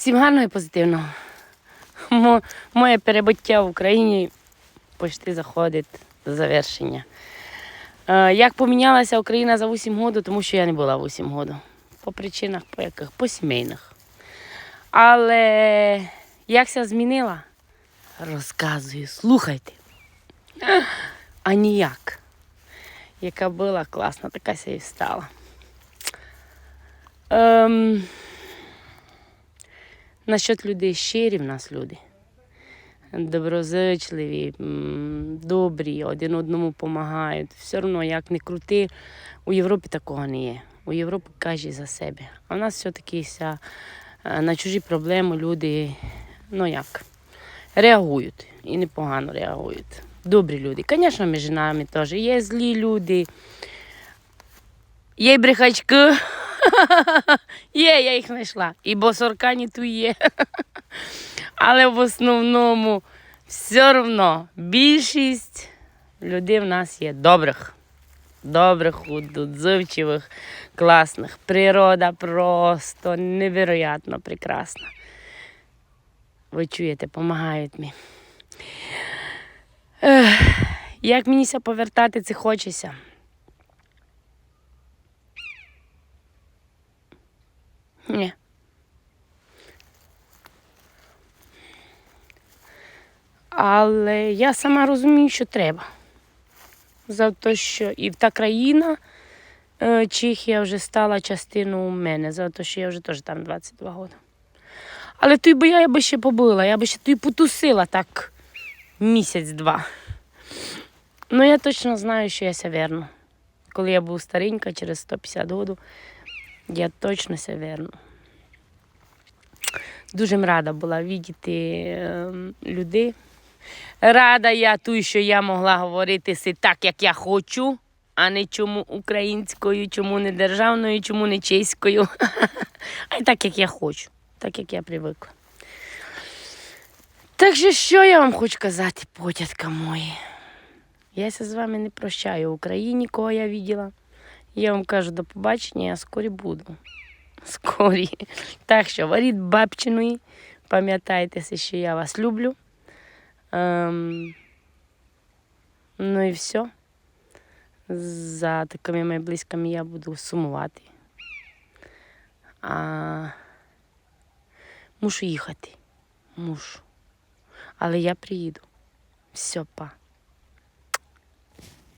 Всім гарного і позитивного. Мо- Моє перебуття в Україні почти заходить до завершення. Е, Як помінялася Україна за 8 років, тому що я не була 8 років. По причинах, по яких? По сімейних. Але якся змінила? Розказую, слухайте. А ніяк. Яка була класна, така ся і стала. Ем, насчет людей щирі в нас люди. Доброзичливі, добрі, один одному допомагають. Все одно, як не крути, у Європі такого не є. У Європі каже за себе. А в нас все-таки е, на чужі проблеми люди, ну як, реагують. І непогано реагують. Добрі люди. Звісно, між нами теж є злі люди. Є брехачки. Є, я їх знайшла. І босоркані тут є. Але в основному все одно більшість людей в нас є добрих. Добрих, отзывчивих, класних. Природа просто невероятно прекрасна. Ви чуєте, допомагають мені. Як мені повертати, це хочеться. Але я сама розумію, що треба. За те, що і та країна, е, Чехія вже стала частиною мене, за те, що я вже теж там 22 роки. Але той би я, я би ще побила, я би ще той потусила так місяць-два. Ну, я точно знаю, що я ся верну. Коли я був старенька, через 150 років, я точно ся верну. Дуже рада була бачити ем, людей. Рада я ту, що я могла говорити так, як я хочу, а не чому українською, чому не державною, чому не чеською. А й так, як я хочу, так як я привикла. Так що, що я вам хочу казати, потятка мої? Я ся з вами не прощаю. В Україні, кого я виділа. Я вам кажу до побачення, я скорі буду. Скорі. Так що варіть бабчиної. Пам'ятайтеся, що я вас люблю. Ем, ну і все. За такими моїми близькими я буду сумувати. А мушу їхати. Мушу. Але я приїду. Все, па.